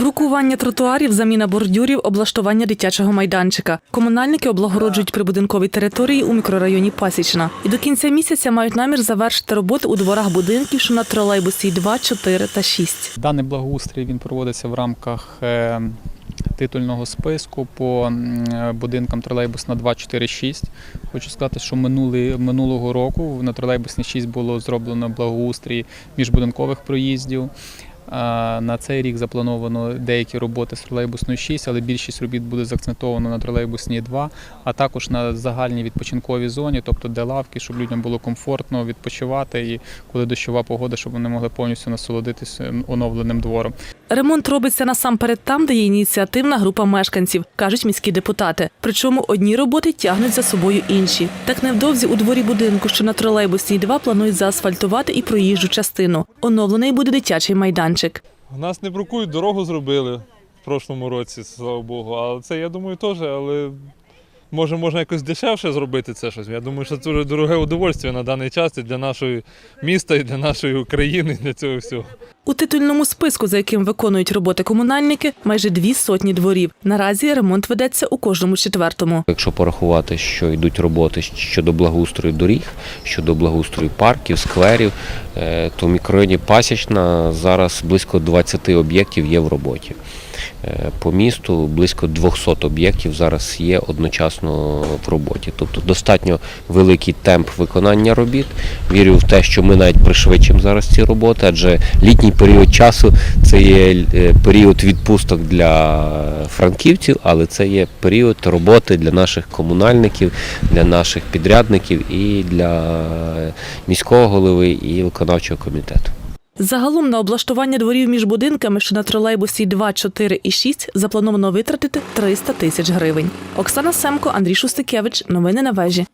Брукування тротуарів, заміна бордюрів, облаштування дитячого майданчика. Комунальники облагороджують прибудинкові території у мікрорайоні Пасічна. І до кінця місяця мають намір завершити роботи у дворах будинків, що на тролейбусі 2, 4 та 6. Даний благоустрій він проводиться в рамках е, титульного списку по е, будинкам тролейбусна 2, 4, 6. Хочу сказати, що минулий, минулого року на тролейбусній 6 було зроблено благоустрій міжбудинкових проїздів. На цей рік заплановано деякі роботи з тролейбусною 6, але більшість робіт буде заакцентовано на тролейбусній 2, а також на загальній відпочинковій зоні, тобто де лавки, щоб людям було комфортно відпочивати і коли дощова погода, щоб вони могли повністю насолодитися оновленим двором. Ремонт робиться насамперед там, де є ініціативна група мешканців, кажуть міські депутати. Причому одні роботи тягнуть за собою інші. Так невдовзі у дворі будинку, що на тролейбусній 2, планують заасфальтувати і проїжджу частину. Оновлений буде дитячий майданчик. Нас не бракують, дорогу зробили в прошлому році, слава Богу. Але це я думаю теж, але може можна якось дешевше зробити це щось. Я думаю, що це дуже дороге удовольствие на даний час і для нашого міста, і для нашої України, і для цього всього. У титульному списку, за яким виконують роботи комунальники, майже дві сотні дворів. Наразі ремонт ведеться у кожному четвертому. Якщо порахувати, що йдуть роботи щодо благоустрою доріг, щодо благоустрою парків, скверів, е, то в мікрорайоні Пасічна зараз близько 20 об'єктів є в роботі. Е, По місту близько 200 об'єктів зараз є одночасно в роботі. Тобто достатньо великий темп виконання робіт. Вірю в те, що ми навіть пришвидшимо зараз ці роботи, адже літній період часу це є е, період відпусток для франківців, але це є період роботи для наших комунальників, для наших підрядників і для міського голови і виконавчого комітету. Загалом на облаштування дворів між будинками, що на тролейбусі 2, 4 і 6, заплановано витратити 300 тисяч гривень. Оксана Семко, Андрій Шустикевич. Новини на вежі.